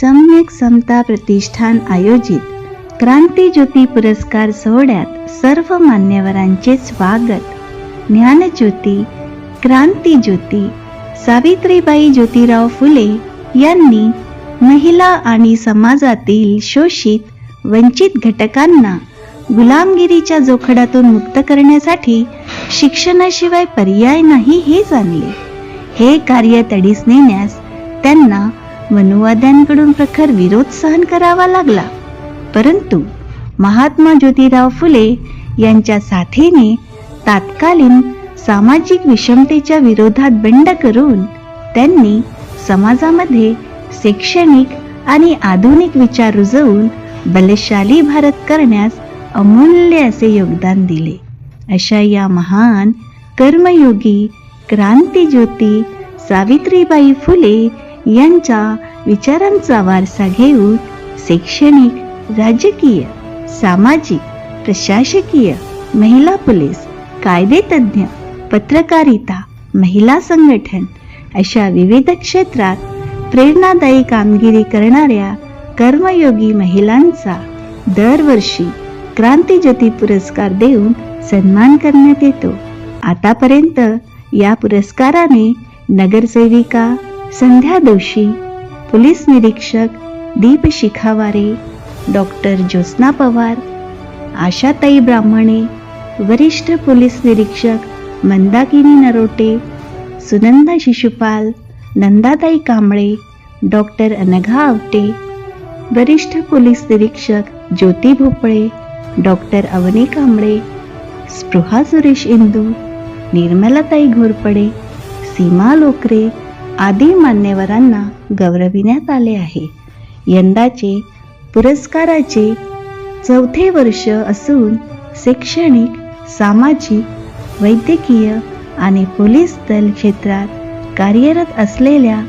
सम्यक समता प्रतिष्ठान आयोजित. क्रांती ज्योती पुरस्कार सोहळ्यात सर्व मान्यवरांचे स्वागत. ज्ञानज्योती क्रांती ज्योती सावित्रीबाई ज्योतिराव फुले यांनी महिला आणि समाजातील शोषित वंचित घटकांना गुलामगिरीच्या जोखडातून मुक्त करण्यासाठी शिक्षणाशिवाय पर्याय नाही हे जाणले. हे कार्य तडीस नेण्यास त्यांना मनुवाद्यांकडून प्रखर विरोध सहन करावा लागला. परंतु महात्मा ज्योतिराव फुले यांच्या साथीने तात्कालीन सामाजिक विषमतेच्या विरोधात बंड करून त्यांनी समाजामध्ये शैक्षणिक आणि आधुनिक विचार रुजवून बलशाली भारत करण्यास अमूल्य असे योगदान दिले. अशा या महान कर्मयोगी क्रांतीज्योती सावित्रीबाई फुले यांच्या विचारांचा वारसा घेऊन शैक्षणिक राजकीय सामाजिक प्रशासकीय महिला पोलीस कायदेतज्ञ पत्रकारिता महिला संघटन अशा विविध क्षेत्रात प्रेरणादायी कामगिरी करणाऱ्या कर्मयोगी महिलांचा दरवर्षी क्रांतीज्योती पुरस्कार देऊन सन्मान करण्यात येतो. आतापर्यंत या पुरस्काराने नगरसेविका संध्या दोषी पोलीस निरीक्षक दीप शिखावारे डॉक्टर ज्योत्स्ना पवार आशाताई ब्राह्मणे वरिष्ठ पोलीस निरीक्षक मंदाकिनी नरोटे सुनंदा शिशुपाल नंदाताई कांबळे डॉक्टर अनघा आवटे वरिष्ठ पोलीस निरीक्षक ज्योती भोपळे डॉक्टर अवनी कांबळे स्पृहा सुरेश इंदू निर्मलाताई घोरपडे सीमा लोकरे आदी मान्यवरांना गौरविण्यात आले आहे. यंदाचे पुरस्काराचे चौथे वर्ष असून शैक्षणिक सामाजिक वैद्यकीय आणि पोलीस दल क्षेत्रात कार्यरत असलेल्या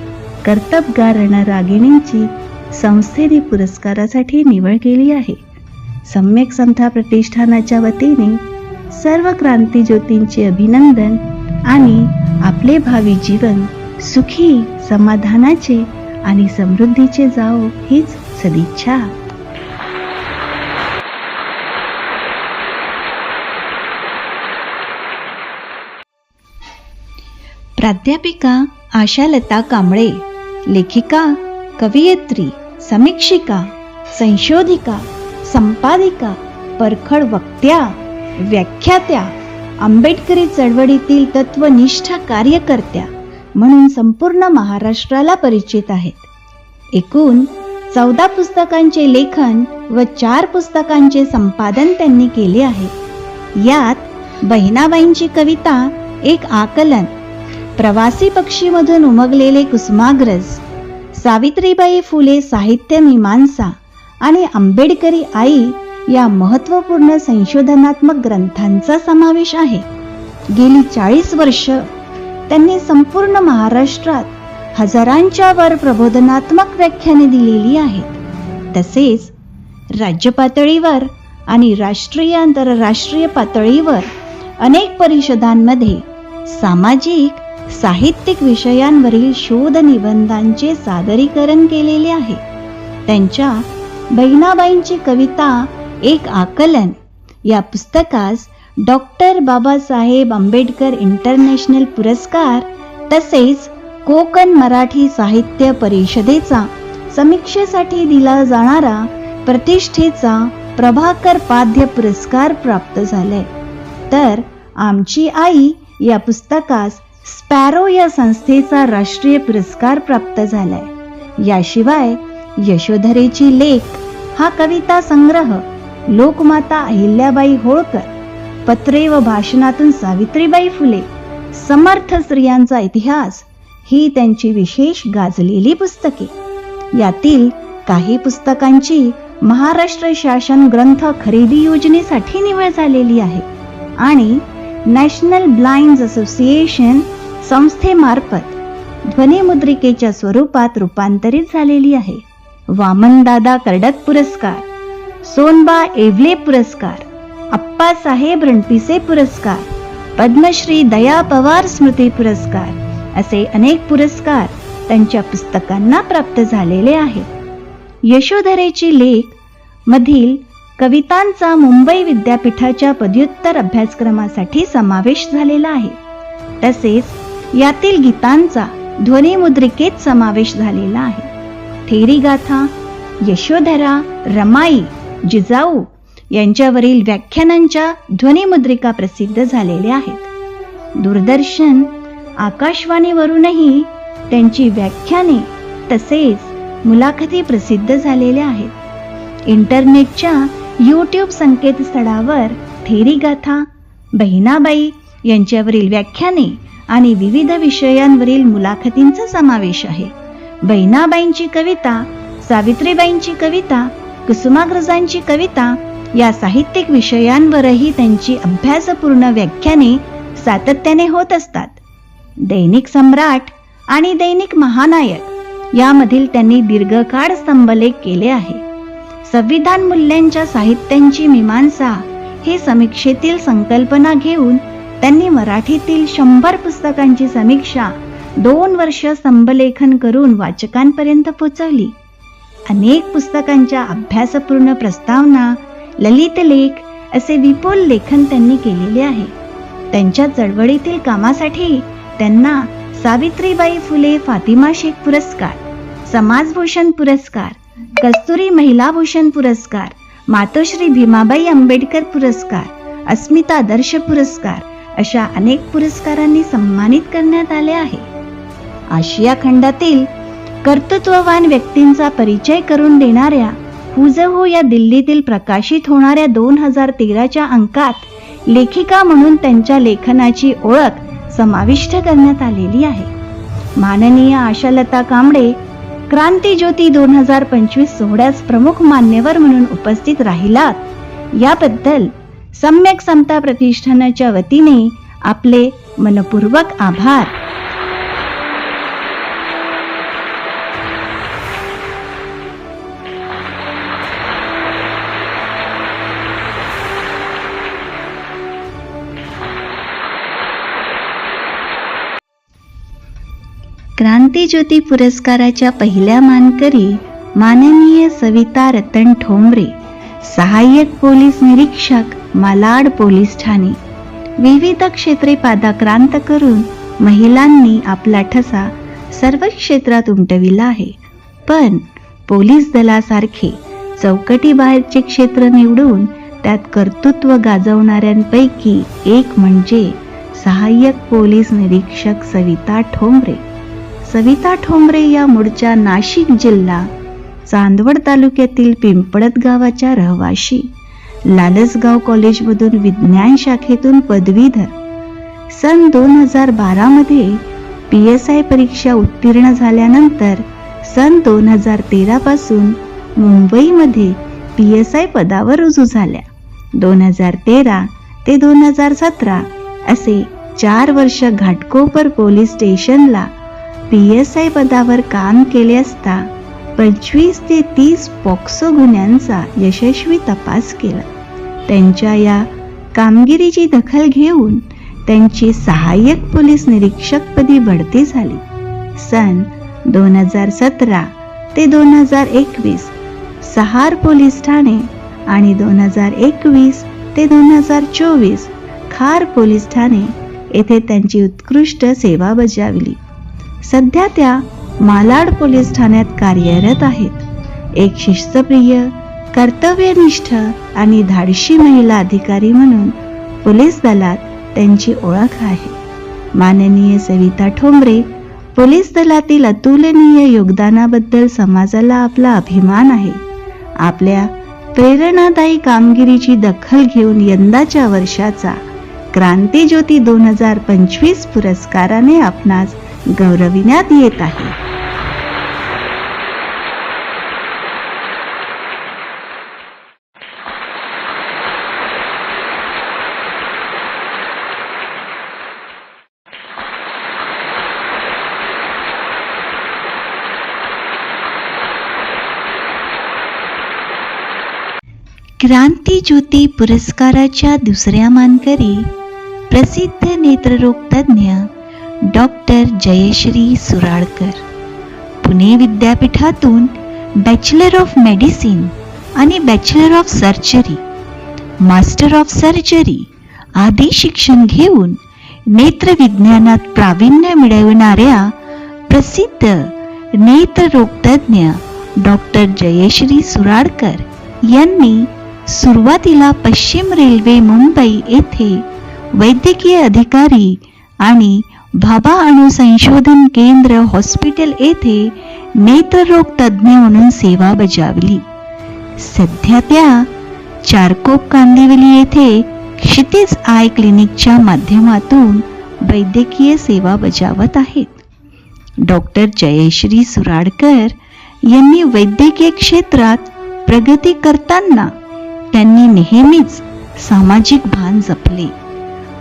कर्तबगार रणरागिणींची संस्थेने पुरस्कारासाठी निवड केली आहे. सम्यक समता प्रतिष्ठानाच्या वतीने सर्व क्रांती ज्योतींचे अभिनंदन आणि आपले भावी जीवन सुखी समाधानाचे आणि समृद्धीचे जाओ हीच सदिच्छा. प्राध्यापिका आशालता कांबळे लेखिका कवयित्री समीक्षिका संशोधिका संपादिका परखड वक्त्या व्याख्यात्या आंबेडकरी चळवळीतील तत्वनिष्ठ कार्यकर्त्या म्हणून संपूर्ण महाराष्ट्राला परिचित आहेत. एकूण चौदा पुस्तकांचे लेखन व चार पुस्तकांचे संपादन त्यांनी केले आहे. यात बहिणाबाईंची कविता एक आकलन प्रवासी पक्षीमधून उमगलेले कुसुमाग्रज सावित्रीबाई फुले साहित्य मीमांसा आणि आंबेडकरी आई या महत्त्वपूर्ण संशोधनात्मक ग्रंथांचा समावेश आहे. गेली चाळीस वर्ष त्यांनी संपूर्ण महाराष्ट्रात हजारांच्या वर प्रबोधनात्मक व्याख्याने दिलेली आहेत. तसेच राज्य पातळीवर आणि राष्ट्रीय आंतरराष्ट्रीय पातळीवर अनेक परिषदांमध्ये सामाजिक साहित्यिक विषयांवरील शोध निबंधांचे सादरीकरण केलेले आहे. त्यांच्या बहिणाबाईंची कविता एक आकलन या पुस्तकास डॉक्टर बाबासाहेब आंबेडकर इंटरनॅशनल पुरस्कार तसेच कोकण मराठी साहित्य परिषदेचा समीक्षेसाठी दिला जाणारा प्रतिष्ठेचा प्रभाकर पाद्य पुरस्कार प्राप्त झालाय तर आमची आई या पुस्तकास स्पॅरो या संस्थेचा राष्ट्रीय पुरस्कार प्राप्त झालाय. याशिवाय यशोधरेची लेख हा कविता संग्रह लोकमाता अहिल्याबाई होळकर पत्रे व भाषणातून सावित्रीबाई फुले. समर्थ स्त्रियांचा इतिहास ही त्यांची विशेष गाजलेली पुस्तके. यातील काही पुस्तकांची महाराष्ट्र शासन ग्रंथ खरेदी योजनेसाठी निवड झालेली आहे आणि नॅशनल ब्लाइंड असोसिएशन संस्थेमार्फत ध्वनिमुद्रिकेच्या स्वरूपात रूपांतरित झालेली आहे. वामनदादा कर्डक पुरस्कार सोनबा एवले पुरस्कार अप्पासाहेब रणपिसे पुरस्कार पद्मश्री दया पवार स्मृती पुरस्कार असे अनेक पुरस्कार त्यांच्या पुस्तकांना प्राप्त झालेले आहेत. यशोधरेची लेख मधील कवितांचा मुंबई विद्यापीठाच्या पदव्युत्तर अभ्यासक्रमासाठी समावेश झालेला आहे. तसेच यातील गीतांचा ध्वनिमुद्रिकेत समावेश झालेला आहे. थेरी गाथा यशोधरा रमाई जिजाऊ यांच्यावरील व्याख्यानांच्या ध्वनिमुद्रिका प्रसिद्ध झालेल्या आहेत. दूरदर्शन आकाशवाणीवरूनही त्यांची व्याख्याने तसेच मुलाखती प्रसिद्ध झालेल्या आहेत. इंटरनेटच्या यूट्यूब संकेतस्थळावर थेरी गाथा बहिणाबाई यांच्यावरील व्याख्याने आणि विविध विषयांवरील मुलाखतींचा समावेश आहे. बहिणाबाईंची कविता सावित्रीबाईंची कविता कुसुमाग्रजांची कविता या साहित्यिक विषयांवरही त्यांची अभ्यासपूर्ण व्याख्याने सातत्याने होत असतात. दैनिक सम्राट आणि दैनिक महानायक यामधील त्यांनी दीर्घकाळ स्तंभलेख केले आहे. संविधान मूल्यांच्या साहित्यांची मीमांसा ही समीक्षेतील संकल्पना घेऊन त्यांनी मराठीतील शंभर पुस्तकांची समीक्षा दोन वर्ष स्तंभलेखन करून वाचकांपर्यंत पोचवली. अनेक पुस्तकांच्या अभ्यासपूर्ण प्रस्तावना ललित लेख असे विपुल लेखन त्यांनी केलेले आहे. त्यांच्या चळवळीतील कामासाठी त्यांना सावित्रीबाई फुले फातिमा शेख पुरस्कार समाजभूषण पुरस्कार कस्तुरी महिलाभूषण पुरस्कार मातोश्री भीमाबाई आंबेडकर पुरस्कार अस्मिता दर्श पुरस्कार अशा अनेक पुरस्कारांनी सन्मानित करण्यात आले आहे. आशिया खंडातील कर्तृत्ववान व्यक्तींचा परिचय करून देणाऱ्या हुजहू या दिल्लीतील प्रकाशित होणाऱ्या दोन हजार तेराच्या अंकात लेखिका म्हणून त्यांच्या लेखनाची ओळख समाविष्ट करण्यात आलेली आहे. माननीय आशालता कांबळे क्रांती ज्योती दोन हजार पंचवीस सोहळ्यास प्रमुख मान्यवर म्हणून उपस्थित राहिलात. याबद्दल सम्यक समता प्रतिष्ठानाच्या वतीने आपले मनपूर्वक आभार. क्रांतीज्योती पुरस्काराच्या पहिल्या मानकरी माननीय सविता रतन ठोंबरे सहाय्यक पोलीस निरीक्षक मालाड पोलीस ठाणे. विविध क्षेत्रे पादाक्रांत करून महिलांनी आपला ठसा सर्व क्षेत्रात उमटविला आहे. पण पोलीस दलासारखे चौकटी बाहेरचे क्षेत्र निवडून त्यात कर्तृत्व गाजवणाऱ्यांपैकी एक म्हणजे सहाय्यक पोलीस निरीक्षक सविता ठोंबरे. सविता ठोंबरे या मूळच्या नाशिक जिल्हा चांदवड तालुक्यातील पिंपळत गावाच्या रहिवाशी. लालसगाव कॉलेजमधून विज्ञान शाखेतून पदवीधर. सन दोन हजार बारामध्ये पी एस आय परीक्षा उत्तीर्ण झाल्यानंतर सन दोन हजार तेरापासून मुंबईमध्ये पी एस आय पदावर रुजू झाल्या. दोन हजार तेरा ते दोन हजार सतरा असे चार वर्ष घाटकोपर पोलीस स्टेशनला पी एस आय पदावर काम केले असता पंचवीस ते तीस पॉक्सो गुन्ह्यांचा यशस्वी तपास केला. त्यांच्या या कामगिरीची दखल घेऊन त्यांची सहाय्यक पोलीस निरीक्षकपदी बढती झाली. सन दोन हजार सतरा ते दोन हजार एकवीस सहार पोलीस ठाणे आणि दोन हजार एकवीस ते दोन हजार चोवीस खार पोलीस ठाणे येथे त्यांची उत्कृष्ट सेवा बजावली. सध्या त्या मालाड पोलीस ठाण्यात कार्यरत आहेत. एक शिस्तप्रिय कर्तव्यनिष्ठ आणि धाडशी महिला अधिकारी म्हणून पोलीस दलात त्यांची ओळख आहे. माननीय सविता ठोंबरे पोलीस दलातील अतुलनीय योगदानाबद्दल समाजाला आपला अभिमान आहे. आपल्या प्रेरणादायी कामगिरीची दखल घेऊन यंदाच्या वर्षाचा क्रांतीज्योती दोन हजार पंचवीस पुरस्काराने आपणास गौरविण्यात येत आहे. क्रांतीज्योती पुरस्काराच्या दुसऱ्या मानकरी प्रसिद्ध नेत्ररोग तज्ज्ञ डॉक्टर जयश्री सुराळकर पुणे विद्यापीठातून बॅचलर ऑफ मेडिसिन आणि bachelor of surgery master of surgery आदी शिक्षण घेऊन नेत्रविज्ञानात प्रावीण्य मिळवणाऱ्या प्रसिद्ध नेत्ररोगतज्ञ डॉक्टर जयश्री सुराडकर यांनी सुरुवातीला पश्चिम रेल्वे मुंबई येथे वैद्यकीय अधिकारी आणि भाभा अणु संशोधन केंद्र हॉस्पिटल येथे नेत्ररोग तज्ज्ञ म्हणून सेवा बजावली. सध्या त्या चारकोप कांदिवली येथे क्षितिज आय क्लिनिकच्या माध्यमातून वैद्यकीय सेवा बजावत आहेत. डॉक्टर जयश्री सुराडकर यांनी वैद्यकीय क्षेत्रात प्रगती करताना त्यांनी नेहमीच सामाजिक भान जपले.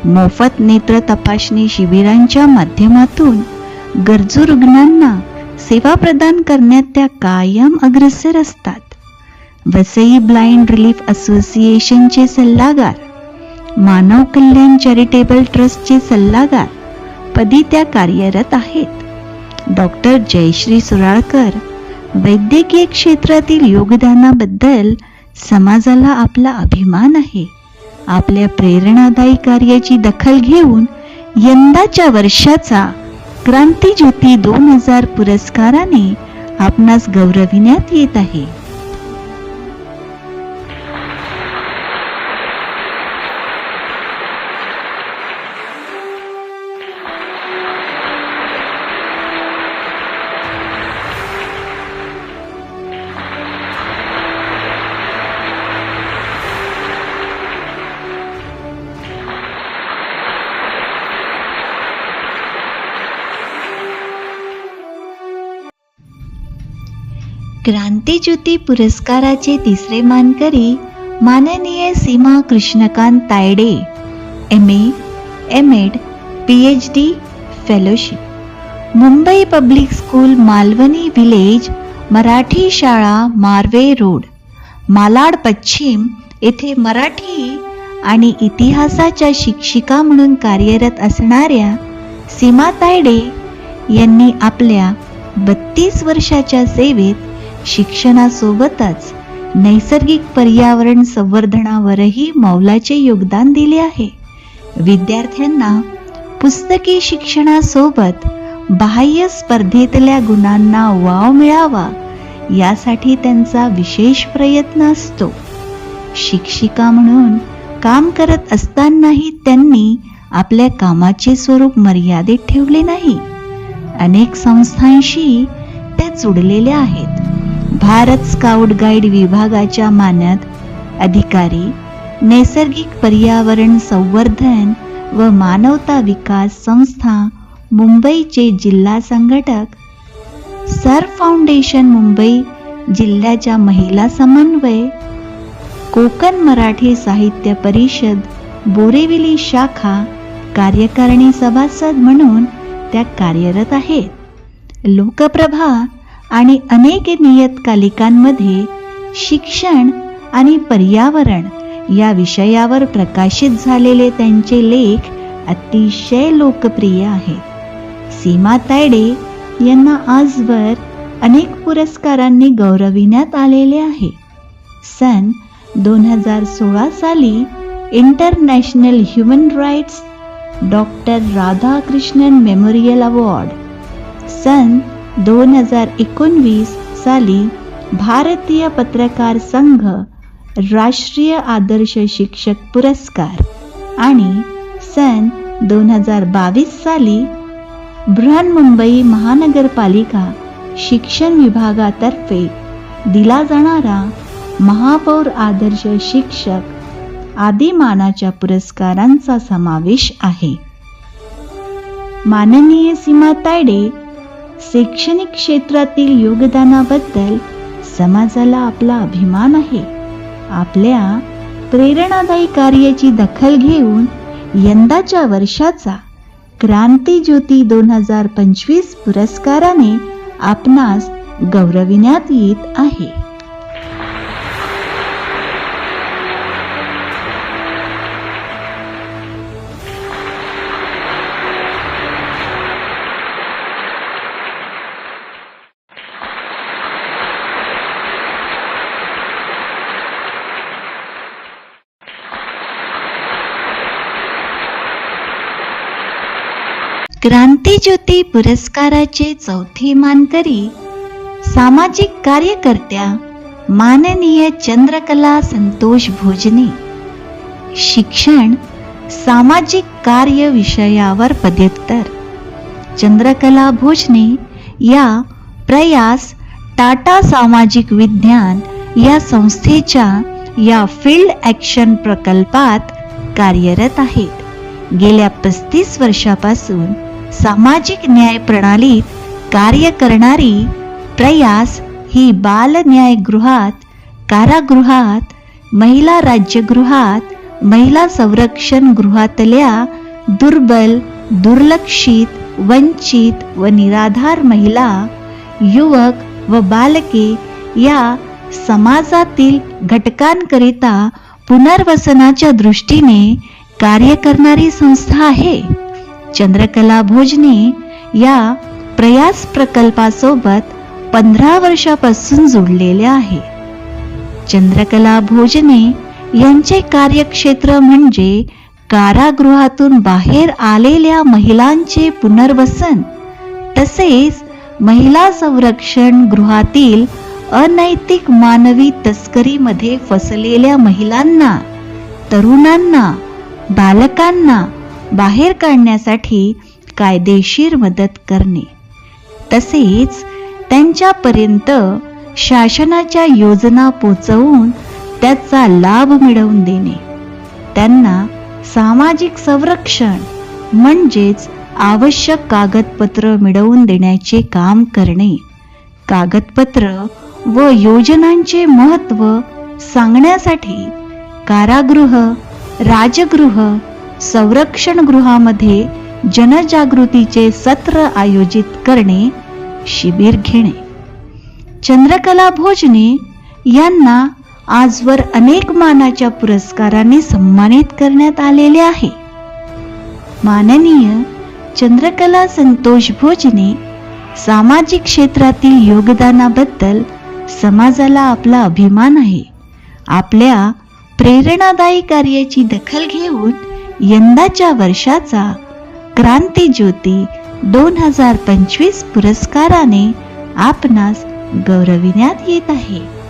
मोफत नेत्र तपासणी शिबिरांच्या माध्यमातून गरजू रुग्णांना सेवा प्रदान करण्यात त्या कायम अग्रेसर असतात. वसई ब्लाइंड रिलीफ असोसिएशनचे सल्लागार मानव कल्याण चॅरिटेबल ट्रस्टचे सल्लागार पदी त्या कार्यरत आहेत. डॉक्टर जयश्री सुराळकर वैद्यकीय क्षेत्रातील योगदानाबद्दल समाजाला आपला अभिमान आहे. आपल्या प्रेरणादायी कार्याची दखल घेऊन यंदाच्या वर्षाचा क्रांतीज्योती दोन हजार पुरस्काराने आपणास गौरविण्यात येत आहे. क्रांतीज्योती पुरस्काराचे तिसरे मानकरी माननीय Seema Krishnakant Tayde M A M Ed P H D fellowship Mumbai public school Malvani village Marathi शाळा मार्वे रोड. मालाड पश्चिम येथे मराठी आणि इतिहासाच्या शिक्षिका म्हणून कार्यरत असणाऱ्या सीमा तायडे यांनी आपल्या बत्तीस वर्षाच्या सेवेत शिक्षणासोबतच नैसर्गिक पर्यावरण संवर्धनावरही मौलाचे योगदान दिले आहे. विद्यार्थ्यांना पुस्तकी शिक्षणासोबत बाह्य स्पर्धेतल्या गुणांना वाव मिळावा यासाठी त्यांचा विशेष प्रयत्न असतो. शिक्षिका म्हणून काम करत असतानाही त्यांनी आपल्या कामाचे स्वरूप मर्यादित ठेवले नाही. अनेक संस्थांशी त्या जुडलेल्या आहेत. भारत स्काउट गाईड विभागाच्या मानद अधिकारी नैसर्गिक पर्यावरण संवर्धन व मानवता विकास संस्था मुंबईचे जिल्हा संघटक सर फाउंडेशन मुंबई जिल्ह्याच्या महिला समन्वय कोकण मराठी साहित्य परिषद बोरेविली शाखा कार्यकारिणी सभासद म्हणून त्या कार्यरत आहेत. लोकप्रभा आणि अनेक नियतकालिकांमध्ये शिक्षण आणि पर्यावरण या विषयावर प्रकाशित झालेले त्यांचे लेख अतिशय लोकप्रिय आहेत. सीमा तायडे यांना आजवर अनेक पुरस्कारांनी गौरविण्यात आलेले आहे. सन दोन हजार सोळा साली international human rights doctor Radhakrishnan memorial award. सन दोन हजार एकोणवीस साली भारतीय पत्रकार संघ राष्ट्रीय आदर्श शिक्षक पुरस्कार आणि सन दोन हजार बावीस साली बृहन्मुंबई महानगरपालिका शिक्षण विभागातर्फे दिला जाणारा महापौर आदर्श शिक्षक आदी मानाच्या पुरस्कारांचा समावेश आहे. माननीय सीमा तायडे शैक्षणिक क्षेत्रातील योगदानाबद्दल समाजाला आपला अभिमान आहे. आपल्या प्रेरणादायी कार्याची दखल घेऊन यंदाच्या वर्षाचा क्रांती ज्योती दोन हजार पंचवीस पुरस्काराने आपणास गौरविण्यात येत आहे. क्रांतीज्योती पुरस्काराचे चौथे मानकरी सामाजिक कार्यकर्त्या माननीय चंद्रकला संतोष भोजने. शिक्षण सामाजिक कार्य विषयावर पदव्युत्तर. चंद्रकला भोजने या प्रयास टाटा सामाजिक विज्ञान या संस्थेच्या या फील्ड ॲक्शन प्रकल्पात कार्यरत आहेत. गेल्या पस्तीस वर्षापासून सामाजिक न्याय प्रणालीत कार्य करणारी प्रयास ही बाल न्यायगृहात कारागृहात महिला राज्यगृहात महिला संरक्षण गृहातल्या दुर्बल दुर्लक्षित वंचित व निराधार महिला युवक व बालके या समाजातील घटकांकरिता पुनर्वसनाच्या दृष्टीने कार्य करणारी संस्था आहे. चंद्रकला भोजने या प्रयास प्रकल्पासोबत पंधरा वर्षापासून जोडलेले आहे. चंद्रकला भोजने यांचे कार्यक्षेत्र म्हणजे कारागृहातून बाहेर आलेल्या महिलांचे पुनर्वसन तसेच महिला संरक्षण गृहातील अनैतिक मानवी तस्करीमध्ये फसलेल्या महिलांना तरुणांना बालकांना बाहेर काढण्यासाठी कायदेशीर मदत करणे. तसेच त्यांच्यापर्यंत शासनाच्या योजना पोचवून त्याचा लाभ मिळवून देणे. त्यांना सामाजिक संरक्षण म्हणजेच आवश्यक कागदपत्र मिळवून देण्याचे काम करणे. कागदपत्र व योजनांचे महत्त्व सांगण्यासाठी कारागृह राजगृह संरक्षण गृहामध्ये जनजागृतीचे सत्र आयोजित करणे शिबिर घेणे. चंद्रकला भोजने यांना आजवर अनेक मानाच्या पुरस्काराने सन्मानित करण्यात आलेले आहे. माननीय चंद्रकला संतोष भोजने सामाजिक क्षेत्रातील योगदानाबद्दल समाजाला आपला अभिमान आहे. आपल्या प्रेरणादायी कार्याची दखल घेऊन यंदाच्या वर्षाचा क्रांती ज्योती दोन हजार पंचवीस पुरस्काराने आपणास गौरविण्यात येत आहे.